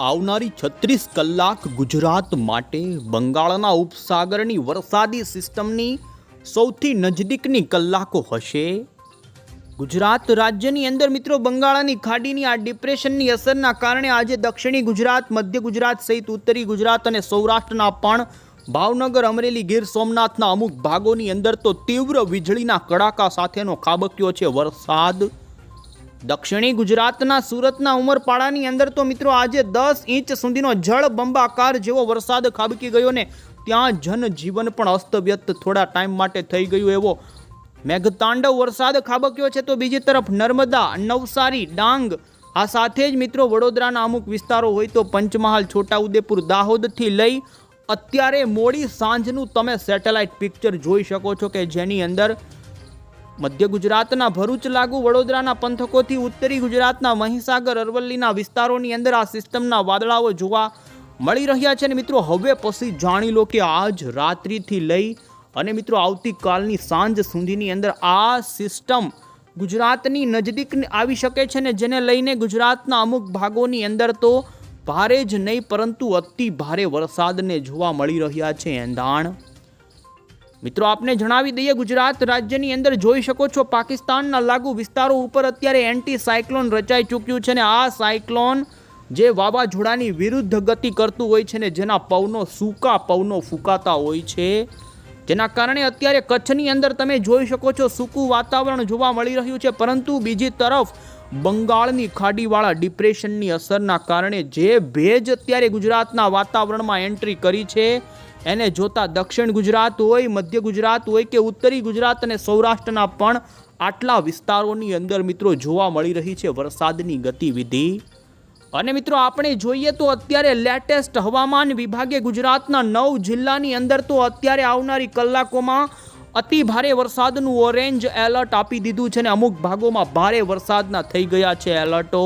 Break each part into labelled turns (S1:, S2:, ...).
S1: આવનારી છત્રીસ કલાક ગુજરાત માટે બંગાળના ઉપસાગરની વરસાદી સિસ્ટમની સૌથી નજદીકની કલાકો હશે. ગુજરાત રાજ્યની અંદર મિત્રો બંગાળાની ખાડીની આ ડિપ્રેશનની અસરના કારણે આજે દક્ષિણી ગુજરાત, મધ્ય ગુજરાત સહિત ઉત્તરી ગુજરાત અને સૌરાષ્ટ્રના પણ ભાવનગર, અમરેલી, ગીર સોમનાથના અમુક ભાગોની અંદર તો તીવ્ર વીજળીના કડાકા સાથેનો ખાબક્યો છે વરસાદ. દક્ષિણી ગુજરાતના સુરતના ઉમરપાડાની અંદર તો મિત્રો આજે દસ ઇંચ સુધીનો જળ બંબાકાર જેવો વરસાદ ખાબકી ગયો ને ત્યાં જનજીવન પણ અસ્તવ્યસ્ત. થોડા ટાઈમ માટે થઈ ગયું એવો મેઘતાંડવ વરસાદ ખાબક્યો છે તો બીજી તરફ નર્મદા, નવસારી, ડાંગ, આ સાથે જ મિત્રો વડોદરાના અમુક વિસ્તારો હોય તો પંચમહાલ, છોટાઉદેપુર, દાહોદથી લઈ અત્યારે મોડી સાંજનું તમે સેટેલાઇટ પિક્ચર જોઈ શકો છો કે જેની અંદર મધ્ય ગુજરાતના ભરૂચ લાગુ વડોદરાના પંથકોથી ઉત્તરી ગુજરાતના મહીસાગર, અરવલ્લીના વિસ્તારોની અંદર આ સિસ્ટમના વાદળાઓ જોવા મળી રહ્યા છે ને મિત્રો હવે પછી જાણી લો કે આજ રાત્રિથી લઈ અને મિત્રો આવતીકાલની સાંજ સુધીની અંદર આ સિસ્ટમ ગુજરાતની નજદીક આવી શકે છે ને જેને લઈને ગુજરાતના અમુક ભાગોની અંદર તો ભારે જ નહીં પરંતુ અતિ ભારે વરસાદને જોવા મળી રહ્યા છે એંધાણ. મિત્રો, આપને જણાવી દઈએ, ગુજરાત રાજ્યની અંદર જોઈ શકો છો, પાકિસ્તાનના લાગુ વિસ્તારો ઉપર અત્યારે એન્ટી સાયક્લોન રચાઈ ચૂક્યું છે ને આ સાયક્લોન જે વાવાઝોડાની વિરુદ્ધ ગતિ કરતું હોય છે ને જેના પવનો સૂકા પવનો ફૂંકાતા હોય છે. જેના કારણે અત્યારે કચ્છની અંદર તમે જોઈ શકો છો, સૂકું વાતાવરણ જોવા મળી રહ્યું છે, પરંતુ બીજી તરફ બંગાળની ખાડીવાળા ડિપ્રેશનની અસરના કારણે જે ભેજ અત્યારે ગુજરાતના વાતાવરણમાં એન્ટ્રી કરી છે એને જોતા દક્ષિણ ગુજરાત હોય, મધ્ય ગુજરાત હોય કે ઉત્તરી ગુજરાત અને સૌરાષ્ટ્રના પણ આટલા વિસ્તારોની અંદર મિત્રો જોવા મળી રહી છે વરસાદની ગતિવિધિ. અને મિત્રો આપણે જોઈએ તો અત્યારે લેટેસ્ટ હવામાન વિભાગે ગુજરાતના નવ જિલ્લાની અંદર તો અત્યારે આવનારી કલાકોમાં અતિ ભારે વરસાદનું ઓરેન્જ એલર્ટ આપી દીધું છે ને અમુક ભાગોમાં ભારે વરસાદના થઈ ગયા છે એલર્ટો.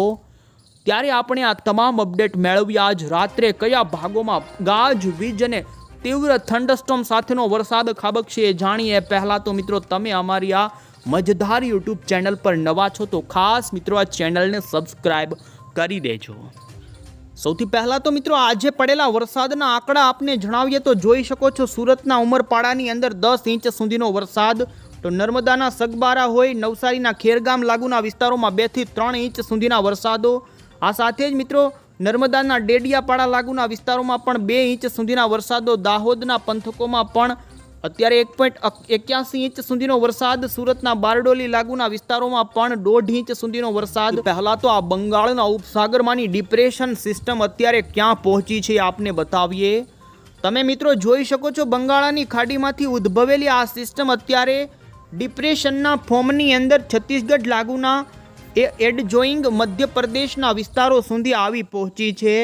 S1: ત્યારે આપણે આ તમામ અપડેટ મેળવ્યા આજ રાત્રે કયા ભાગોમાં ગાજ, વીજ અને તીવ્ર થંડસ્ટોમ સાથેનો વરસાદ ખાબકશે. એ જાણીએ પહેલાં તો મિત્રો તમે અમારી આ મજધાર યુટ્યુબ ચેનલ પર નવા છો તો ખાસ મિત્રો આ ચેનલને સબસ્ક્રાઈબ કરી દેજો. સૌથી પહેલાં તો મિત્રો આજે પડેલા વરસાદના આંકડા આપને જણાવીએ તો જોઈ શકો છો સુરતના ઉમરપાડાની અંદર દસ ઇંચ સુધીનો વરસાદ, તો નર્મદાના સગબારા હોય, નવસારીના ખેરગામ લાગુના વિસ્તારોમાં બેથી ત્રણ ઇંચ સુધીના વરસાદો. આ સાથે જ મિત્રો નર્મદાના ડેડિયાપાડા લાગુના વિસ્તારોમાં પણ બે ઇંચ સુધીના વરસાદો દાહોદના પંથકોમાં પણ અત્યારે એક પોઈન્ટ એક્યાસી ઇંચ સુધીનો વરસાદ, સુરતના બારડોલી લાગુના વિસ્તારોમાં પણ દોઢ ઇંચ સુધીનો વરસાદ. પહેલાં તો આ બંગાળના ઉપસાગરમાંની ડિપ્રેશન સિસ્ટમ અત્યારે ક્યાં પહોંચી છે આપને બતાવીએ. તમે મિત્રો જોઈ શકો છો બંગાળાની ખાડીમાંથી ઉદ્ભવેલી આ સિસ્ટમ અત્યારે ડિપ્રેશનના ફોર્મની અંદર છત્તીસગઢ લાગુના એ એડજોઈંગ મધ્યપ્રદેશના વિસ્તારો સુધી આવી પહોંચી છે.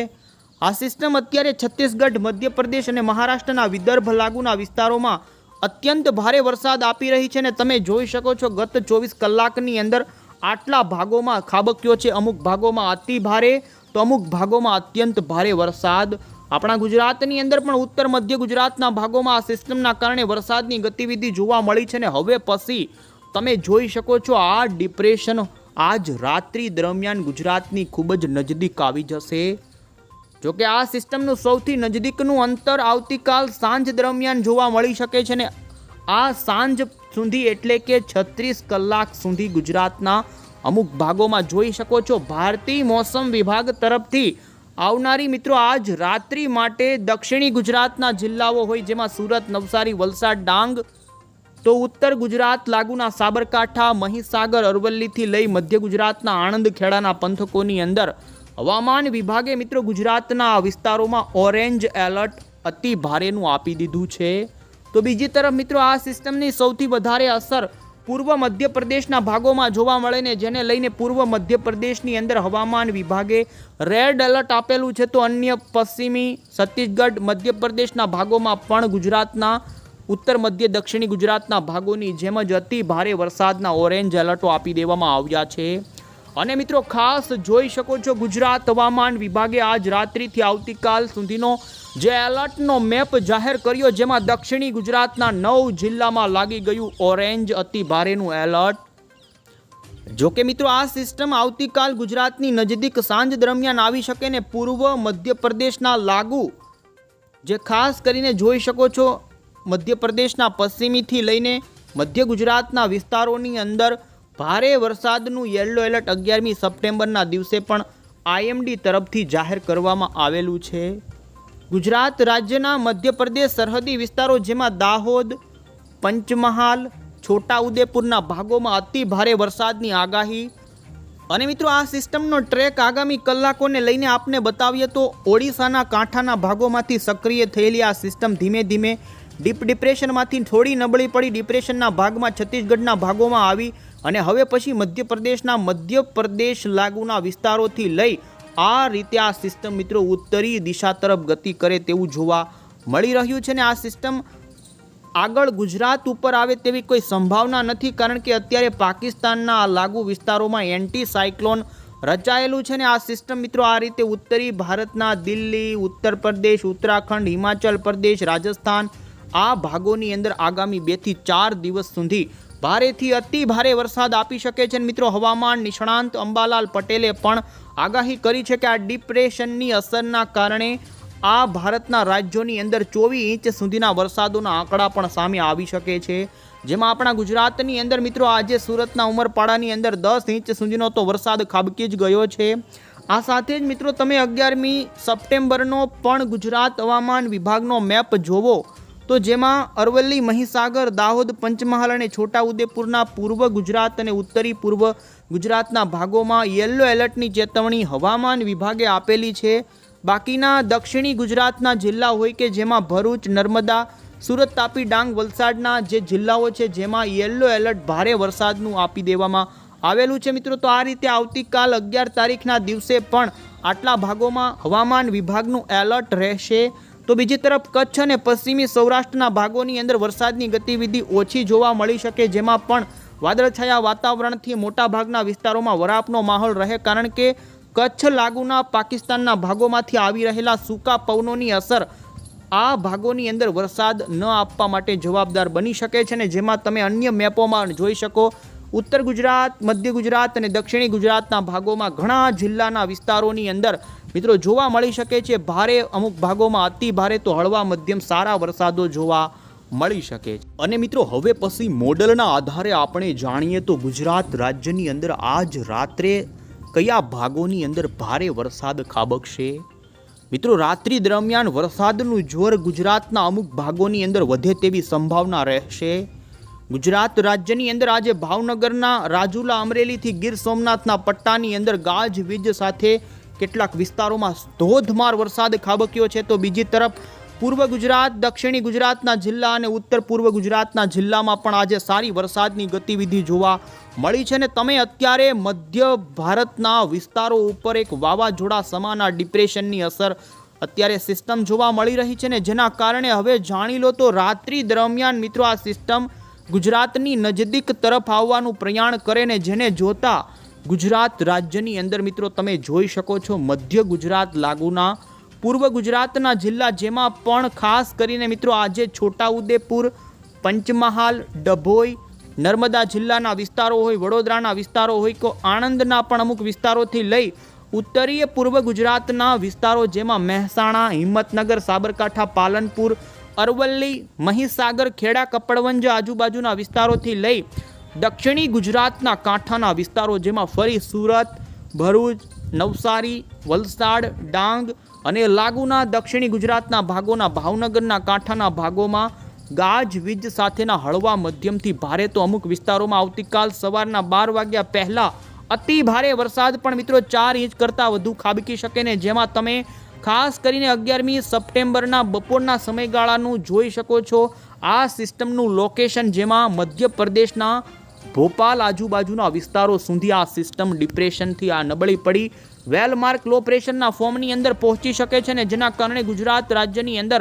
S1: આ સિસ્ટમ અત્યારે છત્તીસગઢ, મધ્યપ્રદેશ અને મહારાષ્ટ્રના વિદર્ભ લાગુના વિસ્તારોમાં અત્યંત ભારે વરસાદ આપી રહી છે ને તમે જોઈ શકો છો ગત ચોવીસ કલાકની અંદર આટલા ભાગોમાં ખાબક્યો છે. અમુક ભાગોમાં અતિ ભારે, તો અમુક ભાગોમાં અત્યંત ભારે વરસાદ. આપણા ગુજરાતની અંદર પણ ઉત્તર મધ્ય ગુજરાતના ભાગોમાં આ સિસ્ટમના કારણે વરસાદની ગતિવિધિ જોવા મળી છે ને હવે પછી તમે જોઈ શકો છો આ ડિપ્રેશન આજ રાત્રિ દરમિયાન ગુજરાતની ખૂબ જ નજદીક આવી જશે. જોકે આ સિસ્ટમનું સૌથી નજદીકનું અંતર આવતીકાલ સાંજ દરમિયાન જોવા મળી શકે છે ને આ સાંજ સુધી એટલે કે છત્રીસ કલાક સુધી ગુજરાતના અમુક ભાગોમાં જોઈ શકો છો. ભારતીય મોસમ વિભાગ તરફથી આવનારી મિત્રો આજ રાત્રિ માટે દક્ષિણી ગુજરાતના જિલ્લાઓ હોય જેમાં સુરત, નવસારી, વલસાડ, ડાંગ તો ઉત્તર ગુજરાત લાગુના સાબરકાંઠા, મહીસાગર, અરવલ્લીથી લઈ મધ્ય ગુજરાતના આણંદ ખેડાના પંથકોની અંદર હવામાન વિભાગે મિત્રો ગુજરાતના વિસ્તારોમાં ઓરેન્જ એલર્ટ અતિ ભારેનું આપી દીધું છે. તો બીજી તરફ મિત્રો આ સિસ્ટમની સૌથી વધારે અસર પૂર્વ મધ્યપ્રદેશના ભાગોમાં જોવા મળે ને જેને લઈને પૂર્વ મધ્યપ્રદેશની અંદર હવામાન વિભાગે રેડ એલર્ટ આપેલું છે. તો અન્ય પશ્ચિમી છત્તીસગઢ, મધ્યપ્રદેશના ભાગોમાં પણ ગુજરાતના ઉત્તર મધ્ય દક્ષિણી ગુજરાતના ભાગોની જેમ જ અતિ ભારે વરસાદના ઓરેન્જ એલર્ટો આપી દેવામાં આવ્યા છે. અને મિત્રો ખાસ જોઈ શકો છો ગુજરાત હવામાન વિભાગે આજ રાત્રિથી આવતીકાલ સુધીનો જે એલર્ટનો મેપ જાહેર કર્યો જેમાં દક્ષિણી ગુજરાતના નવ જિલ્લામાં લાગી ગયું ઓરેન્જ અતિ ભારેનું એલર્ટ. જો કે મિત્રો આ સિસ્ટમ આવતીકાલ ગુજરાતની નજદીક સાંજ દરમિયાન આવી શકે ને પૂર્વ મધ્યપ્રદેશના લાગુ. જે ખાસ કરીને જોઈ શકો છો મધ્યપ્રદેશના પશ્ચિમીથી લઈને મધ્ય ગુજરાતના વિસ્તારોની અંદર ભારે વરસાદનું યલો એલર્ટ અગિયારમી સપ્ટેમ્બરના દિવસે પણ આઈએમડી તરફથી જાહેર કરવામાં આવેલું છે. ગુજરાત રાજ્યના મધ્યપ્રદેશ સરહદી વિસ્તારો જેમાં દાહોદ, પંચમહાલ, છોટાઉદેપુરના ભાગોમાં અતિ ભારે વરસાદની આગાહી. અને મિત્રો આ સિસ્ટમનો ટ્રેક આગામી કલાકોને લઈને આપને બતાવીએ તો ઓડિશાના કાંઠાના ભાગોમાંથી સક્રિય થયેલી આ સિસ્ટમ ધીમે ધીમે ડીપ ડિપ્રેશનમાંથી થોડી નબળી પડી ડિપ્રેશનના ભાગમાં છત્તીસગઢના ભાગોમાં આવી અને હવે પછી મધ્યપ્રદેશના મધ્યપ્રદેશ લાગુના વિસ્તારોથી લઈ આ રીતે આ સિસ્ટમ મિત્રો ઉત્તરી દિશા તરફ ગતિ કરે તેવું જોવા મળી રહ્યું છે ને આ સિસ્ટમ આગળ ગુજરાત ઉપર આવે તેવી કોઈ સંભાવના નથી કારણ કે અત્યારે પાકિસ્તાનના લાગુ વિસ્તારોમાં એન્ટી સાયક્લોન રચાયેલું છે ને આ સિસ્ટમ મિત્રો આ રીતે ઉત્તરી ભારતના દિલ્હી, ઉત્તર પ્રદેશ, ઉત્તરાખંડ, હિમાચલ પ્રદેશ, રાજસ્થાન આ ભાગોની અંદર આગામી બેથી ચાર દિવસ સુધી ભારેથી અતિ ભારે વરસાદ આપી શકે છે. મિત્રો, હવામાન નિષ્ણાંત અંબાલાલ પટેલે પણ આગાહી કરી છે કે આ ડિપ્રેશનની અસરના કારણે આ ભારતના રાજ્યોની અંદર ચોવીસ ઇંચ સુધીના વરસાદોના આંકડા પણ સામે આવી શકે છે. જેમાં આપણા ગુજરાતની અંદર મિત્રો, આજે સુરતના ઉમરપાડાની અંદર દસ ઇંચ સુધીનો તો વરસાદ ખાબકી જ ગયો છે. આ સાથે જ મિત્રો, તમે અગિયારમી સપ્ટેમ્બરનો પણ ગુજરાત હવામાન વિભાગનો મેપ જોવો. તો જેમાં અરવલ્લી, મહીસાગર, દાહોદ, પંચમહાલ અને છોટાઉદેપુરના પૂર્વ ગુજરાત અને ઉત્તરી પૂર્વ ગુજરાતના ભાગોમાં યલો એલર્ટની ચેતવણી હવામાન વિભાગે આપેલી છે. બાકીના દક્ષિણી ગુજરાતના જિલ્લા હોય કે જેમાં ભરૂચ, નર્મદા, સુરત તાપી, ડાંગ, વલસાડના જે જિલ્લાઓ છે જેમાં યલો એલર્ટ ભારે વરસાદનું આપી દેવામાં આવેલું છે. મિત્રો, તો આ રીતે આવતીકાલ અગિયાર તારીખના દિવસે પણ આટલા ભાગોમાં હવામાન વિભાગનું એલર્ટ રહેશે. તો બીજી તરફ કચ્છ અને પશ્ચિમી સૌરાષ્ટ્રના ભાગોની અંદર વરસાદની ગતિવિધિ ઓછી જોવા મળી શકે, જેમાં પણ વાદળછાયા વાતાવરણથી મોટાભાગના વિસ્તારોમાં વરાપનો માહોલ રહે, કારણ કે કચ્છ લાગુના પાકિસ્તાનના ભાગોમાંથી આવી રહેલા સૂકા પવનોની અસર આ ભાગોની અંદર વરસાદ ન આપવા માટે જવાબદાર બની શકે છે ને જેમાં તમે અન્ય મેપોમાં જોઈ શકો, ઉત્તર ગુજરાત, મધ્ય ગુજરાત અને દક્ષિણી ગુજરાતના ભાગોમાં ઘણા જિલ્લાના વિસ્તારોની અંદર મિત્રો, જોવા મળી શકે છે, ભારે અમુક ભાગોમાં અતિ ભારે તો હળવા મધ્યમ સારા વરસાદો જોવા મળી શકે છે. અને મિત્રો, હવે પછી મોડલના આધારે આપણે જાણીએ તો ગુજરાત રાજ્યની અંદર આજ રાત્રે કયા ભાગોની અંદર ભારે વરસાદ ખાબકશે? મિત્રો, રાત્રિ દરમિયાન વરસાદનું જોર ગુજરાતના અમુક ભાગોની અંદર વધે તેવી સંભાવના રહેશે. ગુજરાત રાજ્યની અંદર આજે ભાવનગરના રાજુલા અમરેલીથી ગીર સોમનાથના પટ્ટાની અંદર ગાજવીજ સાથે કેટલાક વિસ્તારોમાં ધોધમાર વરસાદ ખાબક્યો છે. તો બીજી તરફ પૂર્વ ગુજરાત, દક્ષિણી ગુજરાતના જિલ્લા અને ઉત્તર પૂર્વ ગુજરાતના જિલ્લામાં પણ આજે સારી વરસાદની ગતિવિધિ જોવા મળી છે ને તમે અત્યારે મધ્ય ભારતના વિસ્તારો ઉપર એક વાવાઝોડા સમાના ડિપ્રેશનની અસર અત્યારે સિસ્ટમ જોવા મળી રહી છે ને જેના કારણે હવે જાણી લો તો રાત્રિ દરમિયાન મિત્રો આ સિસ્ટમ ગુજરાતની નજદીક તરફ આવવાનું પ્રયાણ કરે ને જેને જોતા ગુજરાત રાજ્યની અંદર મિત્રો તમે જોઈ શકો છો મધ્ય ગુજરાત લાગુના, પૂર્વ ગુજરાતના જિલ્લા જેમાં પણ ખાસ કરીને મિત્રો આજે છોટાઉદેપુર, પંચમહાલ, ડભોઈ, નર્મદા જિલ્લાના વિસ્તારો હોય, વડોદરાના વિસ્તારો હોય તો આણંદના પણ અમુક વિસ્તારોથી લઈ ઉત્તરીય પૂર્વ ગુજરાતના વિસ્તારો જેમાં મહેસાણા, હિંમતનગર, સાબરકાંઠા, પાલનપુર, અરવલ્લી, મહીસાગર, ખેડા, કપડવંજ આજુબાજુના વિસ્તારોથી લઈ દક્ષિણી ગુજરાતના કાંઠાના વિસ્તારો જેમાં ફરી સુરત, ભરૂચ, નવસારી, વલસાડ, ડાંગ અને લાગુના દક્ષિણી ગુજરાતના ભાગોના ભાવનગરના કાંઠાના ભાગોમાં ગાજવીજ સાથેના હળવા મધ્યમથી ભારે તો અમુક વિસ્તારોમાં આવતીકાલ સવારના બાર વાગ્યા પહેલાં અતિ ભારે વરસાદ પણ મિત્રો ચાર ઇંચ કરતાં વધુ ખાબકી શકે ને જેમાં તમે ખાસ કરીને અગિયારમી સપ્ટેમ્બરના બપોરના સમયગાળાનું જોઈ શકો છો. આ સિસ્ટમનું લોકેશન જેમાં મધ્યપ્રદેશના ભોપાલ આજુબાજુના વિસ્તારો સુધી આ સિસ્ટમ ડિપ્રેશનથી આ નબળી પડી. વેલમાર્ક લો પ્રેશરના ફોર્મની અંદર પહોંચી શકે છે ને જેના કારણે ગુજરાત રાજ્યની અંદર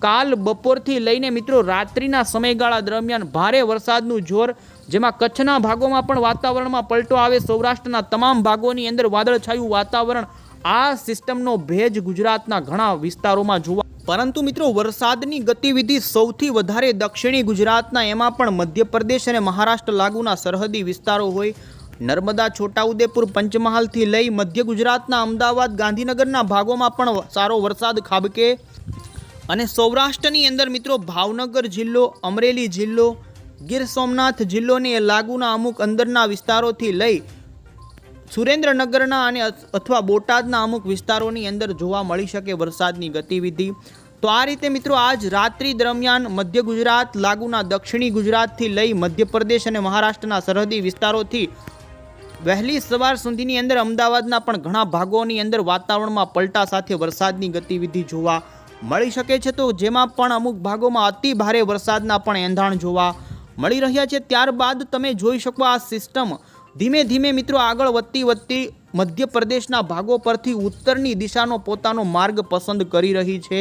S1: કાલ બપોરથી લઈને મિત્રો રાત્રિના સમયગાળા દરમિયાન ભારે વરસાદનું જોર, જેમાં કચ્છના ભાગોમાં પણ વાતાવરણમાં પલટો આવે, સૌરાષ્ટ્રના તમામ ભાગોની અંદર વાદળછાયું વાતાવરણ આ સિસ્ટમનો ભેજ ગુજરાતના ઘણા વિસ્તારોમાં જોવા પરંતુ મિત્રો, વરસાદની ગતિવિધિ સૌથી વધારે દક્ષિણી ગુજરાતના, એમાં પણ મધ્યપ્રદેશ અને મહારાષ્ટ્ર લાગુના સરહદી વિસ્તારો હોય. નર્મદા, છોટાઉદેપુર, પંચમહાલથી લઈ મધ્ય ગુજરાતના, અમદાવાદ, ગાંધીનગરના ભાગોમાં પણ સારો વરસાદ ખાબકે. અને સૌરાષ્ટ્રની અંદર મિત્રો, ભાવનગર જિલ્લો, અમરેલી જિલ્લો, ગીર સોમનાથ જિલ્લોને લાગુના અમુક અંદરના વિસ્તારોથી લઈ સુરેન્દ્રનગરના અને અથવા બોટાદના અમુક વિસ્તારોની અંદર જોવા મળી શકે વરસાદની ગતિવિધિ. તો આ રીતે મિત્રો આજ રાત્રિ દરમિયાન મધ્ય ગુજરાત, લાગુના દક્ષિણી ગુજરાતથી લઈ મધ્યપ્રદેશ અને મહારાષ્ટ્રના સરહદી વિસ્તારોથી વહેલી સવાર સુધીની અંદર અમદાવાદના પણ ઘણા ભાગોની અંદર વાતાવરણમાં પલટા સાથે વરસાદની ગતિવિધિ જોવા મળી શકે છે. તો જેમાં પણ અમુક ભાગોમાં અતિ ભારે વરસાદના પણ એંધાણ જોવા મળી રહ્યા છે. ત્યારબાદ તમે જોઈ શકો આ સિસ્ટમ ધીમે ધીમે મિત્રો આગળ વધતી વધતી મધ્યપ્રદેશના ભાગો પરથી ઉત્તરની દિશાનો પોતાનો માર્ગ પસંદ કરી રહી છે.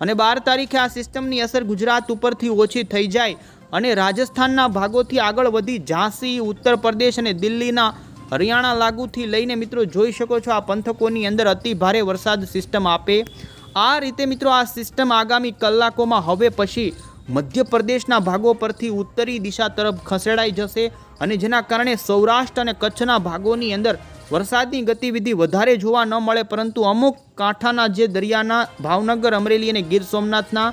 S1: અને બાર તારીખે આ સિસ્ટમની અસર ગુજરાત ઉપરથી ઓછી થઈ જાય અને રાજસ્થાનના ભાગોથી આગળ વધી ઝાંસી ઉત્તર પ્રદેશ અને દિલ્હીના હરિયાણા લાગુથી લઈને મિત્રો જોઈ શકો છો આ પંથકોની અંદર અતિ ભારે વરસાદ સિસ્ટમ આપે. આ રીતે મિત્રો આ સિસ્ટમ આગામી કલાકોમાં હવે પછી મધ્યપ્રદેશના ભાગો પરથી ઉત્તરી દિશા તરફ ખસેડાઈ જશે અને જેના કારણે સૌરાષ્ટ્ર અને કચ્છના ભાગોની અંદર વરસાદની ગતિવિધિ વધારે જોવા ન મળે, પરંતુ અમુક કાંઠાના જે દરિયાના, ભાવનગર, અમરેલી અને ગીર સોમનાથના,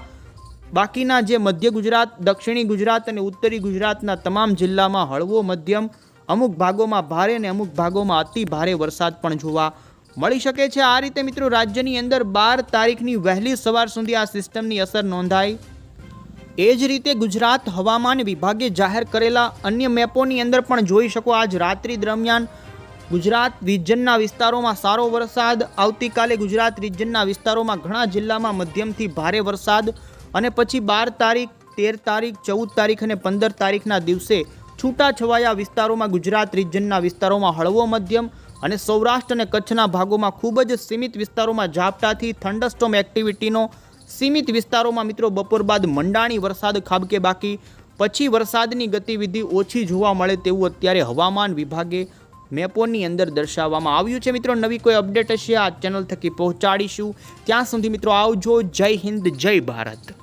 S1: બાકીના જે મધ્ય ગુજરાત, દક્ષિણી ગુજરાત અને ઉત્તરી ગુજરાતના તમામ જિલ્લામાં હળવો મધ્યમ, અમુક ભાગોમાં ભારે અને અમુક ભાગોમાં અતિ ભારે વરસાદ પણ જોવા મળી શકે છે. આ રીતે મિત્રો રાજ્યની અંદર બાર તારીખની વહેલી સવાર સુધી આ સિસ્ટમની અસર નોંધાઈ. એ જ રીતે ગુજરાત હવામાન વિભાગે જાહેર કરેલા અન્ય મેપોની અંદર પણ જોઈ શકો આજ રાત્રિ દરમિયાન ગુજરાત રિજનના વિસ્તારોમાં સારો વરસાદ, આવતીકાલે ગુજરાત રિજનના વિસ્તારોમાં ઘણા જિલ્લામાં મધ્યમથી ભારે વરસાદ અને પછી બાર તારીખ, તેર તારીખ, ચૌદ તારીખ અને પંદર તારીખના દિવસે છૂટાછવાયા વિસ્તારોમાં ગુજરાત રિજનના વિસ્તારોમાં હળવો મધ્યમ અને સૌરાષ્ટ્ર અને કચ્છના ભાગોમાં ખૂબ જ સીમિત વિસ્તારોમાં ઝાપટાથી થંડરસ્ટોમ એક્ટિવિટીનો સીમિત વિસ્તારોમાં મિત્રો બપોર બાદ મંડાણી વરસાદ ખાબકે બાકી. પછી વરસાદની ગતિવિધિ ઓછી જોવા મળે તેવું અત્યારે હવામાન વિભાગે મેપોની અંદર દર્શાવવામાં આવ્યું છે. મિત્રો, નવી કોઈ અપડેટ હશે આ ચેનલ થકી પહોંચાડીશું. ત્યાં સુધી મિત્રો આવજો. જય હિન્દ, જય ભારત.